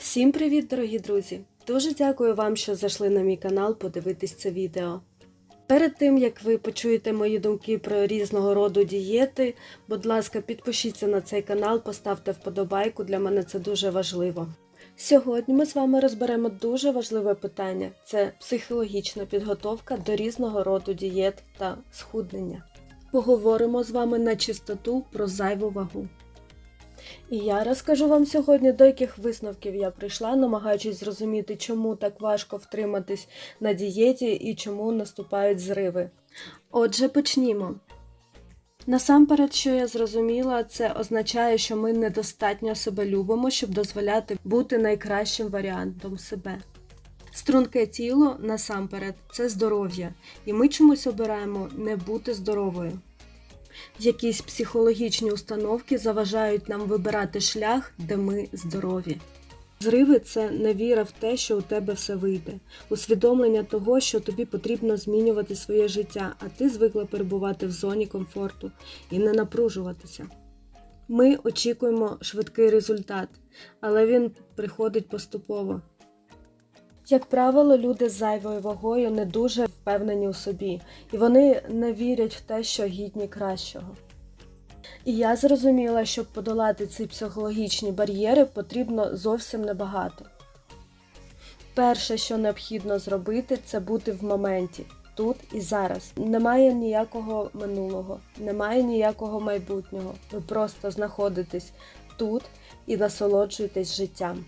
Всім привіт, дорогі друзі! Дуже дякую вам, що зайшли на мій канал подивитись це відео. Перед тим як ви почуєте мої думки про різного роду дієти, будь ласка, підпишіться на цей канал, поставте вподобайку, для мене це дуже важливо. Сьогодні ми з вами розберемо дуже важливе питання це психологічна підготовка до різного роду дієт та схуднення. Поговоримо з вами на чистоту про зайву вагу. І я розкажу вам сьогодні, до яких висновків я прийшла, намагаючись зрозуміти, чому так важко втриматись на дієті і чому наступають зриви. Отже, почнімо. Насамперед, що я зрозуміла, це означає, що ми недостатньо себе любимо, щоб дозволяти бути найкращим варіантом себе. Струнке тіло насамперед це здоров'я, і ми чомусь обираємо не бути здоровою. Якісь психологічні установки заважають нам вибирати шлях, де ми здорові. Зриви це невіра в те, що у тебе все вийде, усвідомлення того, що тобі потрібно змінювати своє життя, а ти звикла перебувати в зоні комфорту і не напружуватися. Ми очікуємо швидкий результат, але він приходить поступово. Як правило, люди з зайвою вагою не дуже впевнені у собі, і вони не вірять в те, що гідні кращого. І я зрозуміла, щоб подолати ці психологічні бар'єри, потрібно зовсім небагато. Перше, що необхідно зробити, це бути в моменті, тут і зараз. Немає ніякого минулого, немає ніякого майбутнього. Ви просто знаходитесь тут і насолоджуєтесь життям.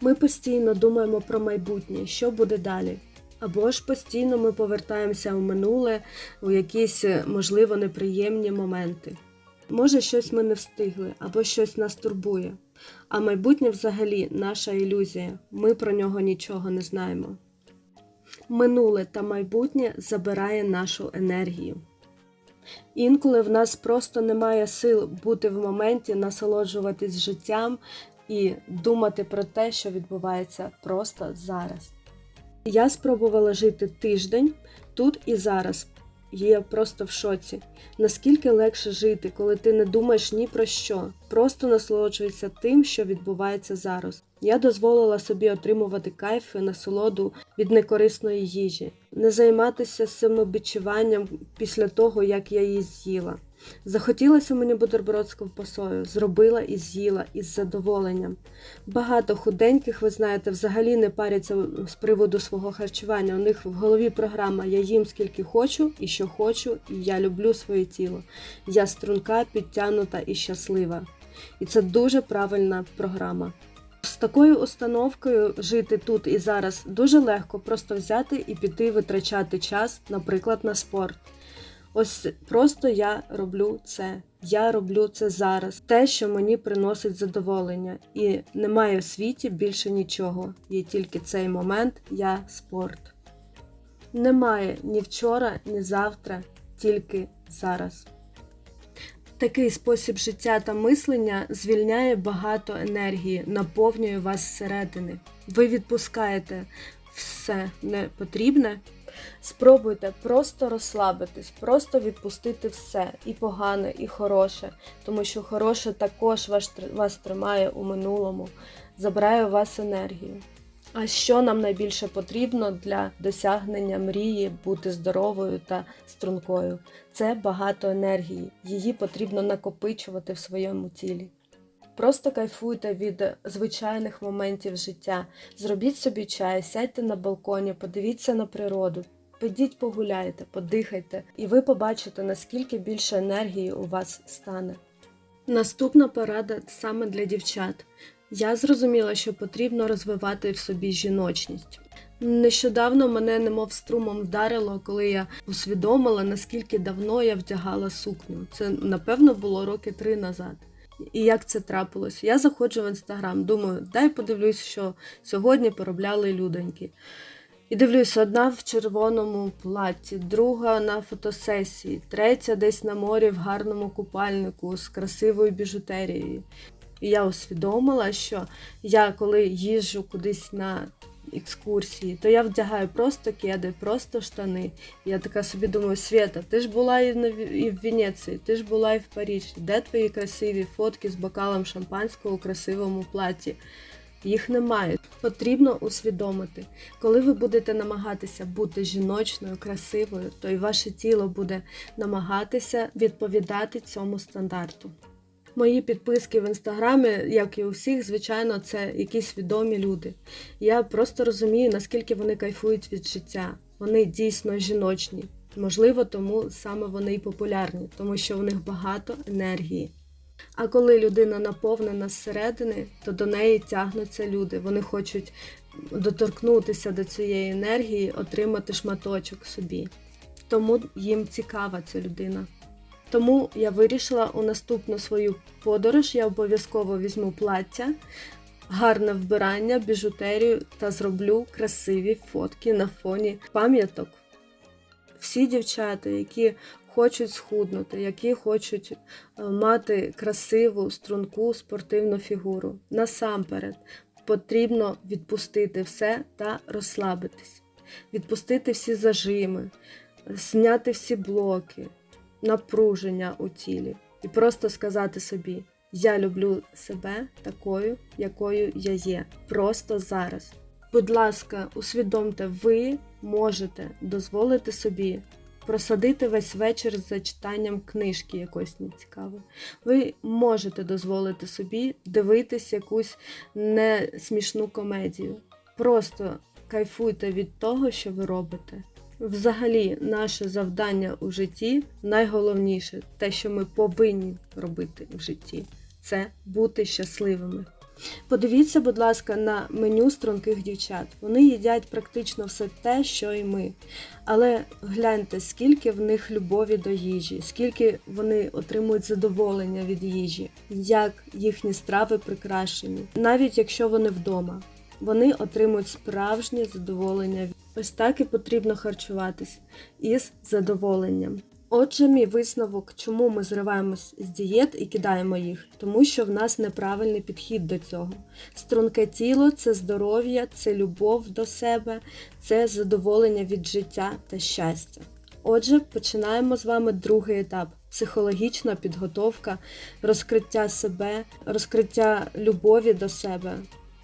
Ми постійно думаємо про майбутнє, що буде далі. Або ж постійно ми повертаємося в минуле, у якісь, можливо, неприємні моменти. Може, щось ми не встигли, або щось нас турбує. А майбутнє взагалі наша ілюзія, ми про нього нічого не знаємо. Минуле та майбутнє забирає нашу енергію. Інколи в нас просто немає сил бути в моменті, насолоджуватись життям і думати про те, що відбувається просто зараз. Я спробувала жити тиждень тут і зараз. Я просто в шоці. Наскільки легше жити, коли ти не думаєш ні про що, просто насолоджуєшся тим, що відбувається зараз. Я дозволила собі отримувати кайф і насолоду від некорисної їжі, не займатися самобічуванням після того, як я її з'їла. Захотілося мені бутерброд з ковбасою, зробила і з'їла із задоволенням. Багато худеньких, ви знаєте, взагалі не паряться з приводу свого харчування. У них в голові програма Я їм скільки хочу і що хочу, і я люблю своє тіло. Я струнка, підтягнута і щаслива. І це дуже правильна програма. З такою установкою жити тут і зараз дуже легко просто взяти і піти витрачати час, наприклад, на спорт. Ось просто я роблю це. Я роблю це зараз. Те, що мені приносить задоволення. І немає в світі більше нічого. Є тільки цей момент, я спорт. Немає ні вчора, ні завтра, тільки зараз. Такий спосіб життя та мислення звільняє багато енергії, наповнює вас зсередини. Ви відпускаєте все непотрібне. Спробуйте просто розслабитись, просто відпустити все, і погане, і хороше, тому що хороше також вас, тримає у минулому, забирає у вас енергію. А що нам найбільше потрібно для досягнення мрії бути здоровою та стрункою? Це багато енергії. Її потрібно накопичувати в своєму тілі. Просто кайфуйте від звичайних моментів життя. Зробіть собі чай, сядьте на балконі, подивіться на природу, підіть погуляйте, подихайте, і ви побачите, наскільки більше енергії у вас стане. Наступна порада саме для дівчат. Я зрозуміла, що потрібно розвивати в собі жіночність. Нещодавно мене немов струмом вдарило, коли я усвідомила, наскільки давно я вдягала сукню. Це, напевно, було роки три назад. І як це трапилось? Я заходжу в інстаграм, думаю, дай подивлюсь, що сьогодні поробляли людоньки. І дивлюсь, одна в червоному платі, друга на фотосесії, третя десь на морі в гарному купальнику з красивою біжутерією. І я усвідомила, що я коли їжджу кудись на екскурсії, то я вдягаю просто кеди, просто штани. Я така собі думаю, Свята, ти ж була і, в Венеції, ти ж була і в Парижі. Де твої красиві фотки з бокалом шампанського у красивому платі? їх немає. Потрібно усвідомити, коли ви будете намагатися бути жіночною, красивою, то і ваше тіло буде намагатися відповідати цьому стандарту. Мої підписки в інстаграмі, як і у всіх, звичайно, це якісь відомі люди. Я просто розумію, наскільки вони кайфують від життя. Вони дійсно жіночні. Можливо, тому саме вони і популярні, тому що в них багато енергії. А коли людина наповнена зсередини, то до неї тягнуться люди. Вони хочуть доторкнутися до цієї енергії, отримати шматочок собі. Тому їм цікава ця людина. Тому я вирішила у наступну свою подорож я обов'язково візьму плаття, гарне вбирання, біжутерію та зроблю красиві фотки на фоні пам'яток. Всі дівчата, які хочуть схуднути, які хочуть е, мати красиву, струнку спортивну фігуру. Насамперед потрібно відпустити все та розслабитись, відпустити всі зажими, зняти всі блоки, напруження у тілі і просто сказати собі: Я люблю себе такою, якою я є, просто зараз. Будь ласка, усвідомте, ви можете дозволити собі просадити весь вечір за читанням книжки якоїсь нецікавої. Ви можете дозволити собі дивитись якусь несмішну комедію. Просто кайфуйте від того, що ви робите. Взагалі, наше завдання у житті найголовніше, те, що ми повинні робити в житті, це бути щасливими. Подивіться, будь ласка, на меню струнких дівчат. Вони їдять практично все те, що і ми. Але гляньте, скільки в них любові до їжі, скільки вони отримують задоволення від їжі, як їхні страви прикрашені, навіть якщо вони вдома. Вони отримують справжнє задоволення. Ось так і потрібно харчуватись із задоволенням. Отже, мій висновок, чому ми зриваємось з дієт і кидаємо їх, тому що в нас неправильний підхід до цього. Струнке тіло це здоров'я, це любов до себе, це задоволення від життя та щастя. Отже, починаємо з вами другий етап психологічна підготовка, розкриття себе, розкриття любові до себе.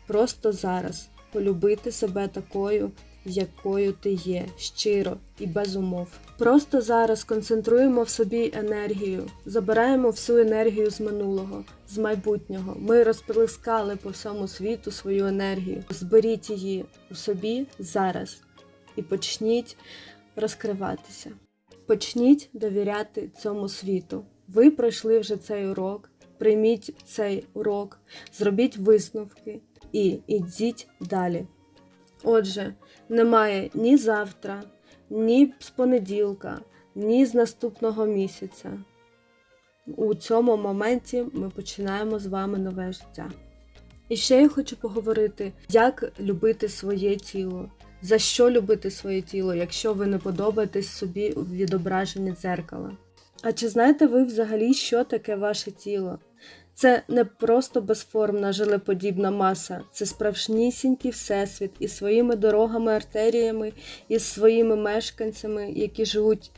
Просто зараз полюбити себе такою, якою ти є, щиро і без умов. Просто зараз концентруємо в собі енергію, забираємо всю енергію з минулого, з майбутнього. Ми розплескали по всьому світу свою енергію. Зберіть її у собі зараз і почніть розкриватися. Почніть довіряти цьому світу. Ви пройшли вже цей урок. Прийміть цей урок, зробіть висновки і ідіть далі. Отже, немає ні завтра, ні з понеділка, ні з наступного місяця. У цьому моменті ми починаємо з вами нове життя. І ще я хочу поговорити, як любити своє тіло. За що любити своє тіло, якщо ви не подобаєтесь собі у відображенні дзеркала? А чи знаєте ви взагалі, що таке ваше тіло? Це не просто безформна жилеподібна маса, це справжнісінький всесвіт із своїми дорогами, артеріями, із своїми мешканцями, які живуть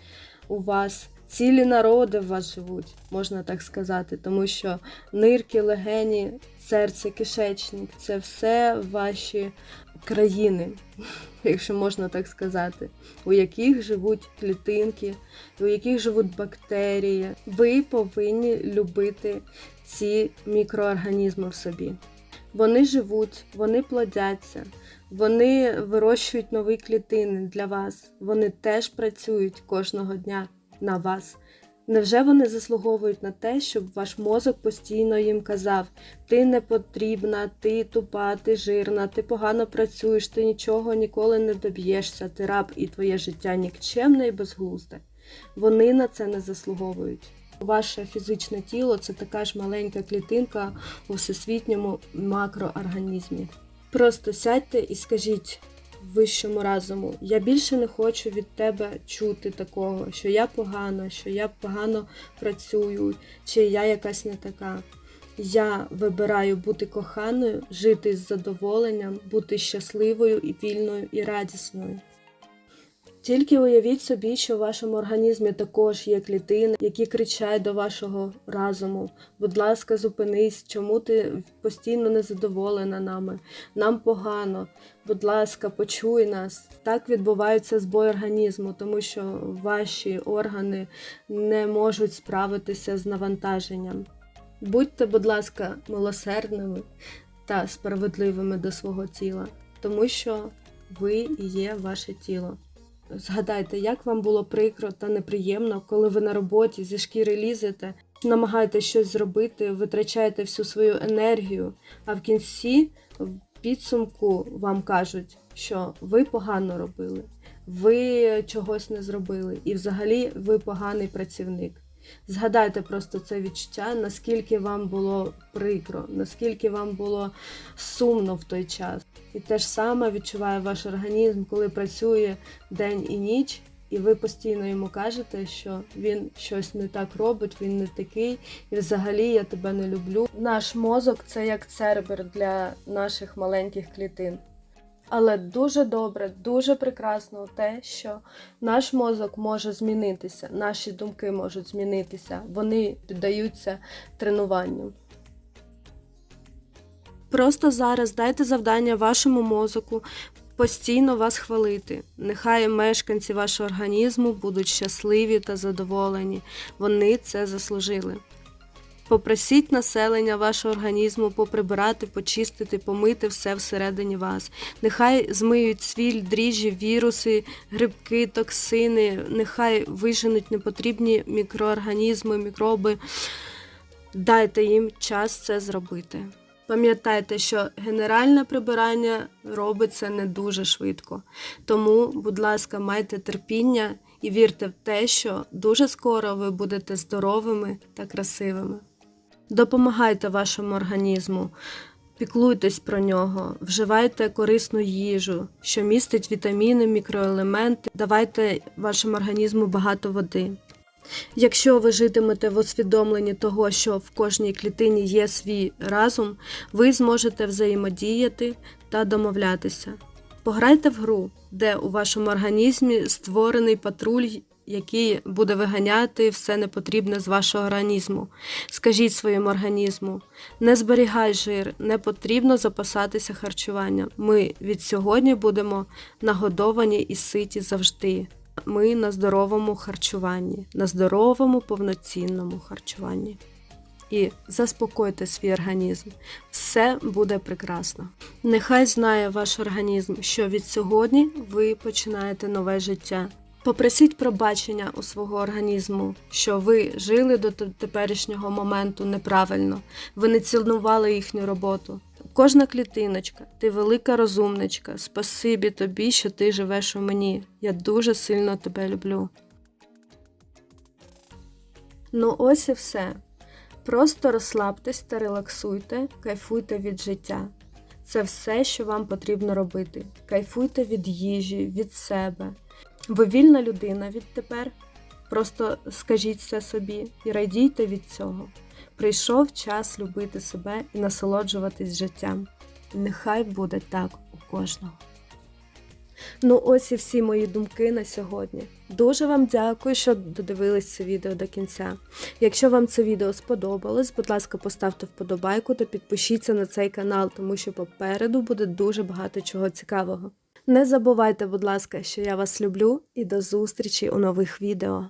у вас. Цілі народи в вас живуть, можна так сказати, тому що нирки, легені, серце, кишечник це все ваші країни, якщо можна так сказати, у яких живуть клітинки, у яких живуть бактерії. Ви повинні любити ці мікроорганізми в собі. Вони живуть, вони плодяться, вони вирощують нові клітини для вас. Вони теж працюють кожного дня на вас. Невже вони заслуговують на те, щоб ваш мозок постійно їм казав: ти не потрібна, ти тупа, ти жирна, ти погано працюєш, ти нічого ніколи не доб'єшся, ти раб і твоє життя нікчемне і безглузде. Вони на це не заслуговують. Ваше фізичне тіло це така ж маленька клітинка у всесвітньому макроорганізмі. Просто сядьте і скажіть вищому разуму, я більше не хочу від тебе чути такого, що я погана, що я погано працюю, чи я якась не така. Я вибираю бути коханою, жити з задоволенням, бути щасливою і вільною і радісною. Тільки уявіть собі, що в вашому організмі також є клітини, які кричать до вашого разуму. Будь ласка, зупинись, чому ти постійно незадоволена нами? Нам погано. Будь ласка, почуй нас. Так відбувається збой організму, тому що ваші органи не можуть справитися з навантаженням. Будьте, будь ласка, милосердними та справедливими до свого тіла, тому що ви і є ваше тіло. Згадайте, як вам було прикро та неприємно, коли ви на роботі зі шкіри лізете, намагаєтесь щось зробити, витрачаєте всю свою енергію, а в кінці, в підсумку, вам кажуть, що ви погано робили, ви чогось не зробили, і взагалі ви поганий працівник. Згадайте просто це відчуття, наскільки вам було прикро, наскільки вам було сумно в той час. І те ж саме відчуває ваш організм, коли працює день і ніч, і ви постійно йому кажете, що він щось не так робить, він не такий, і взагалі я тебе не люблю. Наш мозок це як цербер для наших маленьких клітин. Але дуже добре, дуже прекрасно те, що наш мозок може змінитися, наші думки можуть змінитися, вони піддаються тренуванню. Просто зараз дайте завдання вашому мозоку постійно вас хвалити. Нехай мешканці вашого організму будуть щасливі та задоволені. Вони це заслужили. Попросіть населення вашого організму поприбирати, почистити, помити все всередині вас. Нехай змиють цвіль, дріжджі, віруси, грибки, токсини, нехай виженуть непотрібні мікроорганізми, мікроби. Дайте їм час це зробити. Пам'ятайте, що генеральне прибирання робиться не дуже швидко. Тому, будь ласка, майте терпіння і вірте в те, що дуже скоро ви будете здоровими та красивими. Допомагайте вашому організму, піклуйтесь про нього, вживайте корисну їжу, що містить вітаміни, мікроелементи, давайте вашому організму багато води. Якщо ви житимете в усвідомленні того, що в кожній клітині є свій разум, ви зможете взаємодіяти та домовлятися. Пограйте в гру, де у вашому організмі створений патруль, який буде виганяти все непотрібне з вашого організму. Скажіть своєму організму: не зберігай жир, не потрібно запасатися харчуванням. Ми від сьогодні будемо нагодовані і ситі завжди. Ми на здоровому харчуванні, на здоровому повноцінному харчуванні. І заспокойте свій організм. Все буде прекрасно. Нехай знає ваш організм, що від сьогодні ви починаєте нове життя. Попросіть пробачення у свого організму, що ви жили до теперішнього моменту неправильно, ви не цінували їхню роботу. Кожна клітиночка, ти велика розумничка. Спасибі тобі, що ти живеш у мені. Я дуже сильно тебе люблю. Ну, ось і все. Просто розслабтесь та релаксуйте, кайфуйте від життя. Це все, що вам потрібно робити. Кайфуйте від їжі, від себе. Ви вільна людина відтепер. Просто скажіть це собі і радійте від цього. Прийшов час любити себе і насолоджуватись життям. Нехай буде так у кожного. Ну, ось і всі мої думки на сьогодні. Дуже вам дякую, що додивились це відео до кінця. Якщо вам це відео сподобалось, будь ласка, поставте вподобайку та підпишіться на цей канал, тому що попереду буде дуже багато чого цікавого. Не забувайте, будь ласка, що я вас люблю і до зустрічі у нових відео.